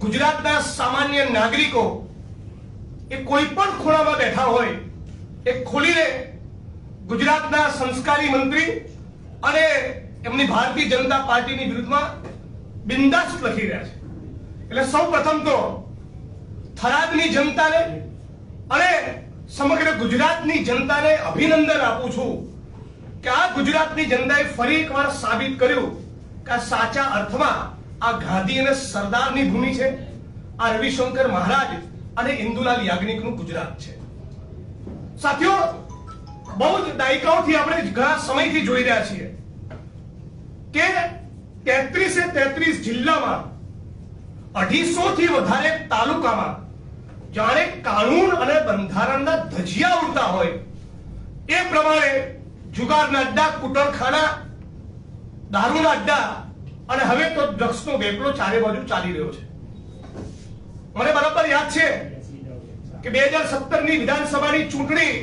ગુજરાતના સામાન્ય નાગરિકો એ કોઈ પણ ખૂણામાં બેઠા હોય એ ખોલીને ગુજરાતના સંસ્કારી મંત્રી અને એમની ભારતીય જનતા પાર્ટીની વિરુદ્ધમાં બિંદાસ લખી રહ્યા છે. એટલે સૌ પ્રથમ તો થરાદની જનતાને અને સમગ્ર ગુજરાતની જનતાને અભિનંદન આપું છું કે આ ગુજરાતની જનતાએ ફરી એકવાર સાબિત કર્યું કે આ સાચા અર્થમાં આ ગાંધી અને સરદારની ભૂમિ છે. આ રવિશંકર મહારાજ અને ઇન્દુલાલ યાજ્ઞિકનું ગુજરાત છે. સાથીઓ, બહુ જ દાયકાઓથી આપણે ઘણા સમયથી જોઈ રહ્યા છીએ કે તેત્રીસે તેત્રીસ જિલ્લામાં અઢીસો થી વધારે તાલુકામાં જાણે કાનૂન અને બંધારણના ધજિયા ઉડતા હોય. એ પ્રમાણે જુગારના અડ્ડા કુટરખાના દારૂના અડ્ડા અને હવે તો ડ્રગ્સનો વેપલો ચારે બાજુ ચાલી રહ્યો છે. મને બરાબર યાદ છે કે બે હજાર સત્તરની વિધાનસભાની ચૂંટણી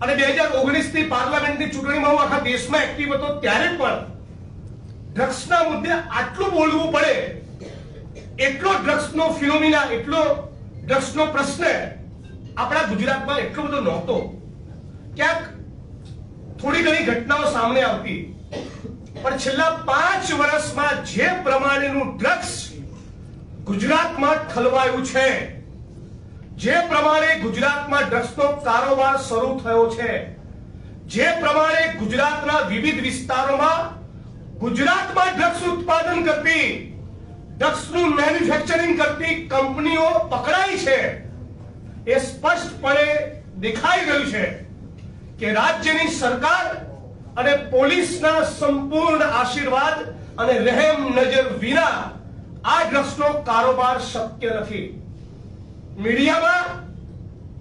અને બે હજાર ઓગણીસની પાર્લામેન્ટની ચૂંટણીમાં હું આખા દેશમાં એક્ટિવ હતો ત્યારે પણ ડ્રગ્સના મુદ્દે આટલું બોલવું પડે, એટલો ડ્રગ્સનો ફિનોમિના, એટલો ડ્રગ્સનો પ્રશ્ન આપણા ગુજરાતમાં એટલો બધો નહોતો. ક્યાંક થોડી ઘણી ઘટનાઓ સામે આવતી. પણ છેલ્લા પાંચ વર્ષમાં જે પ્રમાણેનું ડ્રગ્સ ગુજરાતમાં ઠલવાયું છે, જે પ્રમાણે ગુજરાતમાં ડ્રગ્સનો કારોબાર શરૂ થયો છે, જે પ્રમાણે ગુજરાતના વિવિધ વિસ્તારોમાં ગુજરાતમાં ડ્રગ્સ ઉત્પાદન કરતી ડ્રગ્સનું મેન્યુફેક્ચરિંગ કરતી કંપનીઓ પકડાઈ છે, એ સ્પષ્ટપણે દેખાઈ રહ્યું છે કે રાજ્યની સરકાર અને પોલીસના સંપૂર્ણ આશીર્વાદ અને રહેમ નજર વિના આ ડ્રગ્સનો કારોબાર શક્ય નથી. મીડિયામાં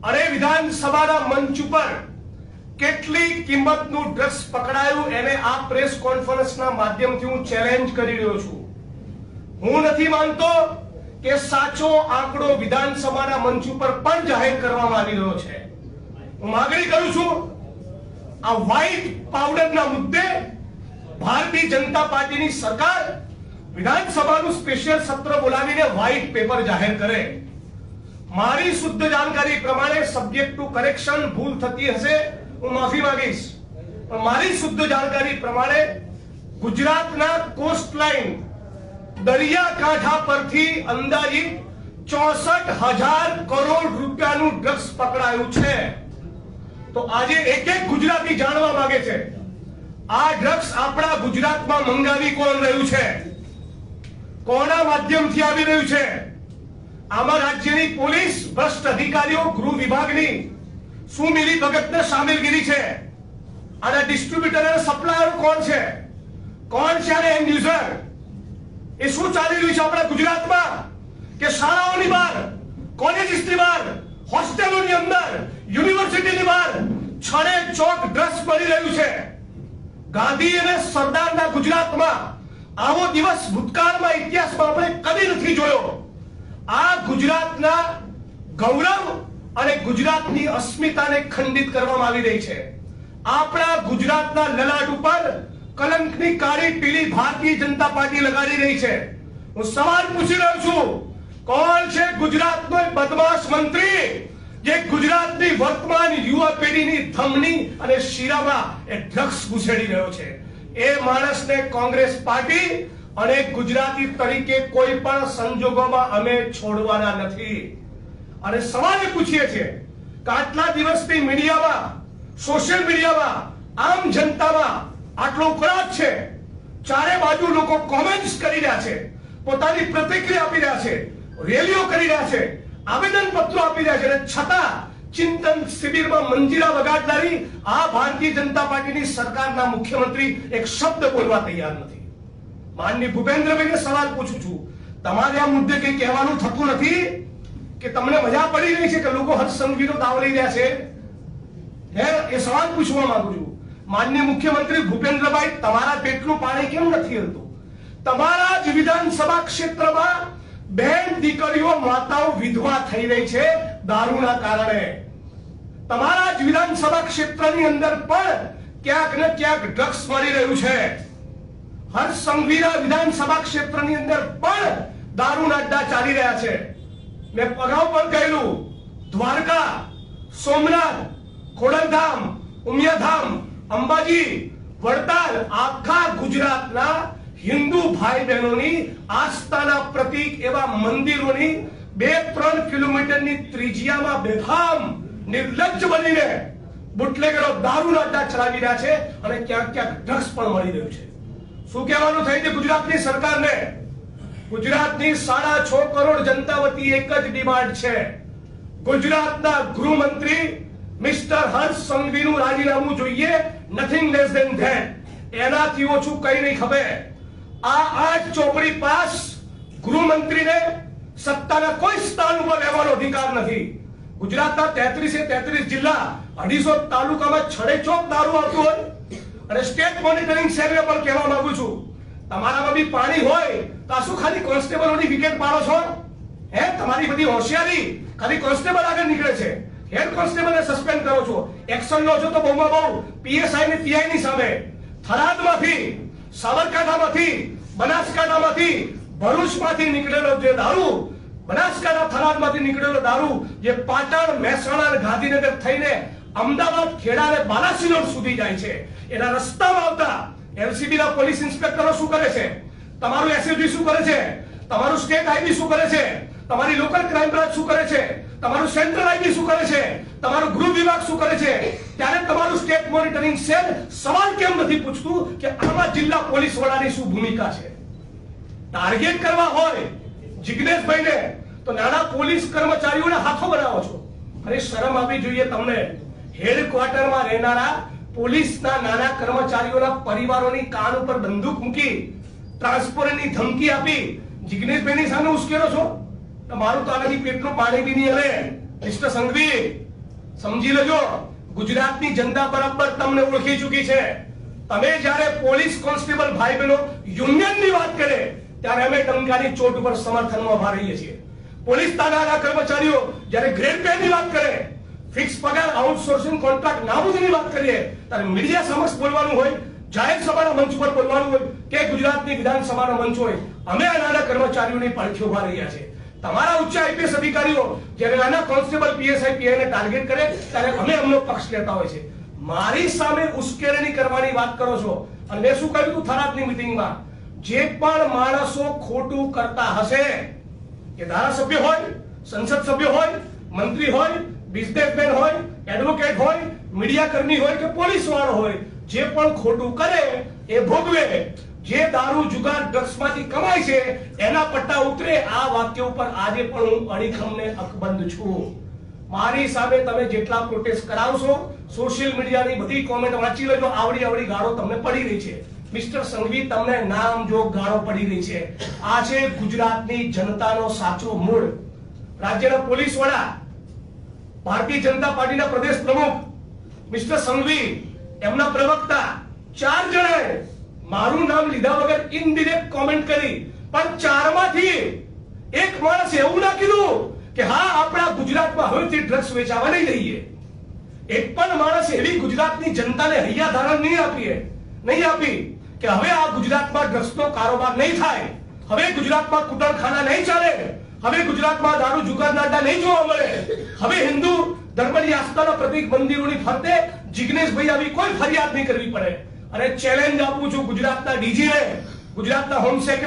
અને વિધાનસભાના મંચ ઉપર કેટલી કિંમતનું ડ્રગ્સ પકડાયું એને આ પ્રેસ કોન્ફરન્સના માધ્યમથી હું ચેલેન્જ કરી રહ્યો છું. હું નથી માનતો કે સાચો આંકડો વિધાનસભાના મંચ ઉપર પણ જાહેર કરવામાં આવી રહ્યો છે. હું માગણી કરું છું આ વ્હાઇટ પાવડરના મુદ્દે ભારતીય જનતા પાર્ટીની સરકાર વિધાનસભાનું સ્પેશિયલ સત્ર બોલાવીને વ્હાઇટ પેપર જાહેર કરે. મારી શુદ્ધ જાણકારી પ્રમાણે સબ્જેક્ટ ટુ કરેક્શન ભૂલ થતી હશે, હું માફી માંગીશ. પણ મારી શુદ્ધ જાણકારી પ્રમાણે ગુજરાતના કોસ્ટ લાઇન દરિયાકાંઠા પરથી અંદાજિત ચોસઠ હજાર કરોડ રૂપિયાનું ડ્રગ્સ પકડાયું છે. તો આજે એક એક ગુજરાતી જાણવા માંગે છે. આ ડ્રગ્સ આપણા ગુજરાતમાં મંગાવી કોણ રહ્યું છે? કોના માધ્યમથી આવી રહ્યું છે? આમાં રાજ્યની પોલીસ, ભ્રષ્ટ અધિકારીઓ, ગૃહ વિભાગની શું મિલી ભગતને સામેલગીરી છે? આના ડિસ્ટ્રીબ્યુટર અને સપ્લાયર કોણ છે? કોણ છે અને એન્ડ યુઝર એ શું ચાલી રહ્યું છે આપણા ગુજરાતમાં? કે શાળાઓની બહાર કોલેજીસની બહાર હોસ્ટેલોની અંદર યુનિવર્સિટીની બહાર છડે ચોક ડ્રગ્સ મળી રહ્યું છે. ગાંધી અને સરદારના ગુજરાતમાં આવો દિવસ ભૂતકાળમાં ઇતિહાસમાં આપણે કદી નથી જોયો. આ ગુજરાતના ગૌરવ અને ગુજરાતની અસ્મિતાને ખંડિત કરવામાં આવી રહી છે. આપણા ગુજરાતના લલાટ ઉપર કલંકની કાળી પીળી ભારતીય જનતા પાર્ટી લગાડી રહી છે. હું સવાલ પૂછી રહ્યો છું, કોણ છે ગુજરાતનો બદમાશ મંત્રી? જે ગુજરાતની વર્તમાન યુવા પેઢીની ધમની અને શીરામાં એ ડ્રગ્સ ઘુસેડી રહ્યો છે. એ માણસને કોંગ્રેસ પાર્ટી અને ગુજરાતી તરીકે કોઈ પણ સંજોગોમાં અમે છોડવાના નથી. અને સવાલ એ પૂછીએ છીએ કે આટલા દિવસથી મીડિયામાં, સોશિયલ મીડિયામાં, આમ જનતામાં આટલો ઉકળાટ છે. ચારે બાજુ લોકો કોમેન્ટ્સ કરી રહ્યા છે. પોતાની પ્રતિક્રિયા આપી રહ્યા છે. રેલીઓ કરી રહ્યા છે. આવેદન પત્રો આપી રહ્યા છે અને છતાં ચિંતન શિબિરમાં મંજીરા વગાડનારી આ ભારતીય જનતા પાર્ટીની સરકારના મુખ્યમંત્રી એક શબ્દ બોલવા તૈયાર નથી. માનની ભૂપેન્દ્રભાઈને સવાલ પૂછું છું. તમારે આ મુદ્દે કઈ કહેવાનું થતું નથી? કે તમને મજા પડી રહી છે કે લોકો હર્ષ સંઘવીનો દાવ લઈ રહ્યા છે? હે, એ સવાલ પૂછવા માંગુ છું. માનનીય મુખ્યમંત્રી ભૂપેન્દ્રભાઈ, તમારા પેટનું પાણી કેમ નથી હલતું? તમારા જ વિધાનસભા ક્ષેત્રમાં બેન દીકરીઓ, માતાઓ વિધવા થઈ રહી છે દારૂના કારણે. તમારા જ વિધાનસભા ક્ષેત્રની અંદર પણ ક્યાંક ને ક્યાંક ડ્રગ્સ મળી રહ્યું છે. હર સંવીરા વિધાનસભા ક્ષેત્રની અંદર પણ દારૂના અડ્ડા ચાલી રહ્યા છે. મેં અગાઉ પણ કહેલું દ્વારકા, સોમનાથ, ખોડલધામ, ઉમિયાધામ, અંબાજી, વડતાલ, આખા ગુજરાતના હિન્દુ ભાઈ બહેનોની આસ્થાના પ્રતીક એવા મંદિરોની બે ત્રણ કિલોમીટરની ત્રિજ્યામાં બેફામ નિર્લજ્જ બનીને બુટલેગરો દારૂના અડ્ડા ચલાવી રહ્યા છે અને ક્યાંક ક્યાંક ડ્રગ્સ પણ મળી રહ્યું છે. શું કહેવાનું થઈ છે ગુજરાતની સરકારને? ગુજરાતની સાડા છ કરોડ જનતા વતી એક જ ડિમાન્ડ છે. ગુજરાતના ગૃહમંત્રી મિસ્ટર હર્ષ સંઘવીનું રાજીનામું જોઈએ નથિંગ લેસ ધેન ધેટ એનાથી ઓછું કઈ નહીં ખબર. આ આઠ ચોપડી પાસ ગૃહમંત્રીને સત્તાના કોઈ સ્થાન ઉપર રહેવાનો અધિકાર નથી. ગુજરાતના તેત્રીસે તેત્રીસ જિલ્લા અઢીસો તાલુકામાં છડેચોક દારૂ આવતું હોય અને સ્ટેટ મોનિટરિંગ સેલને પણ કહેવા માંગુ છું. તમારામાં બી પાણી હોય તો શું ખાલી કોન્સ્ટેબલોની વિકેટ પાડો છો? હે, તમારી બધી હોશિયારી ખાલી કોન્સ્ટેબલ આગળ નીકળે છે. હેડ કોન્સ્ટેબલને સસ્પેન્ડ કરો છો. એક્શન લો છો તો બહુમાં બહુ. પીએસઆઈ ને પીઆઈ ની સામે. થરાદમાંથી સાબરકાંઠામાંથી, બનાસકાંઠામાંથી ભરૂચમાંથી નીકળેલો જે દારૂ, બનાસકાંઠા થરાદમાંથી નીકળેલો દારૂ જે પાટણ, મહેસાણા અને ગાંધીનગર થઈને અમદાવાદ, ખેડા અને બાલાસિનોર સુધી જાય છે. એના રસ્તામાં આવતા એલસીબી ના પોલીસ ઇન્સ્પેક્ટરો શું કરે છે? તમારું એસએસબી શું કરે છે? તમારું સ્ટેટ આઈબી શું કરે છે? તમારી લોકલ ક્રાઇમ બ્રાન્ચ શું કરે છે? તમારું સેન્ટ્રલ આઈબી શું કરે છે? તમારું ગૃહ વિભાગ શું કરે છે? ત્યારે તમારું સ્ટેટ મોનિટરિંગ સેલ સવાલ કેમ નથી પૂછતું કે આમાં જિલ્લા પોલીસ વડાની શું ભૂમિકા છે? ટાર્ગેટ કરવા હોય જિજ્ઞેશભાઈને તો નાના પોલીસ કર્મચારીઓને હાથો બનાવો છો. અરે શરમ આવી જોઈએ તમને. હેડક્વાર્ટરમાં રહેનારા પોલીસના નાના કર્મચારીઓના પરિવારોની કાન ઉપર બંદૂક મૂકી, ટ્રાન્સપોરન્ટની ધમકી આપી જિજ્ઞેશભાઈની સામે ઉશ્કેરો છો? તમારું તો પેટનું પાણી બી નહીં હલે. મિસ્ટર સંઘવી, સમજી લેજો, ગુજરાતની જનતા બરાબર તમને ઓળખી ચૂકી છે. તમે જ્યારે પોલીસ કોન્સ્ટેબલ ભાઈ બહેનો યુનિયનની વાત કરે, ત્યારે અમે ટંકાની ચોટ ઉપર સમર્થનમાં ઊભા રહીએ છીએ. પોલીસ તાના કર્મચારીઓ જ્યારે ગ્રેડ પે ની વાત કરે, ફિક્સ પગાર, આઉટસોર્સિંગ કોન્ટ્રાક્ટ નાબૂદીની વાત કરીએ, ત્યારે મીડિયા સમક્ષ બોલવાનું હોય, જાહેર સભાના મંચ પર બોલવાનું હોય કે ગુજરાતની વિધાનસભાના મંચ હોય, અમે આ નાના કર્મચારીઓની પડખે ઊભા રહ્યા છે તમારા ઉચ્ચ આઈપીએસ અધિકારીઓ જ્યારે આના કોન્સ્ટેબલ પીએસઆઈ પીઆઈ ને ટાર્ગેટ કરે, ત્યારે અમે અમનો પક્ષ લેતા હોય છે. મારી સામે ઉશ્કેરણી કરવાની વાત કરો છો. અને મેં શું કહ્યું હતું થરાદની મિટિંગમાં જે પણ માણસો ખોટું કરતા હશે કે ધારાસભ્ય હોય, સંસદ સભ્ય હોય, મંત્રી હોય બિઝનેસમેન હોય એડવોકેટ હોય મીડિયા કર્મી હોય કે પોલીસ વાળો હોય, જે પણ ખોટું કરે, એ ભોગવે. જે દારૂ જુગાર ડ્રગ્સમાંથી કમાય છે, એના પટ્ટા ઉતરે, આ વાક્ય ઉપર આજે પણ હું અડીખમને અકબંધ છું. મારી સામે તમે જેટલા પ્રોટેસ્ટ કરાવશો સોશિયલ મીડિયાની બધી કોમેન્ટ વાંચી લેજો, આવડી આવડી ગાળો તમને પડી રહી છે. મિસ્ટર સંઘવી, તમને નામ જો ગાળો પડી રહી છે. આ છે ગુજરાતની જનતાનો સાચો મૂળ. રાજ્યના પોલીસ વડા, ભારતીય જનતા પાર્ટીના પ્રદેશ પ્રમુખ, મિસ્ટર સંઘવી, એમના પ્રવક્તા, ચાર જણાએ મારું નામ લીધા વગર ઇનડિરેક્ટ કોમેન્ટ કરી. પણ ચારમાંથી એક માણસ એવું ના કીધું કે હા, આપણા ગુજરાતમાં હવેથી ડ્રગ્સ વેચાવા નહીં દઈએ એક પણ માણસ એવી ગુજરાતની જનતાને હૈયા ધારણ નહીં આપીએ. નહીં આપી કે હવે આ ગુજરાતમાં ડ્રગ્સનો કારોબાર નહીં થાય. હવે ગુજરાતમાં કુટરખાના નહીં ચાલે. હવે ગુજરાતમાં દારૂ જુગારના અડ્ડા નહીં જોવા મળે. હવે હિન્દુ ધર્મની આસ્થાના પ્રતિક મંદિરોની ફરતે જિગ્નેશભાઈ આવી કોઈ ફરિયાદ નહીં કરવી પડે. અને ચેલેન્જ આપું છું ગુજરાતના ડીજીને ગુજરાતના હોમ સેક્રેટરી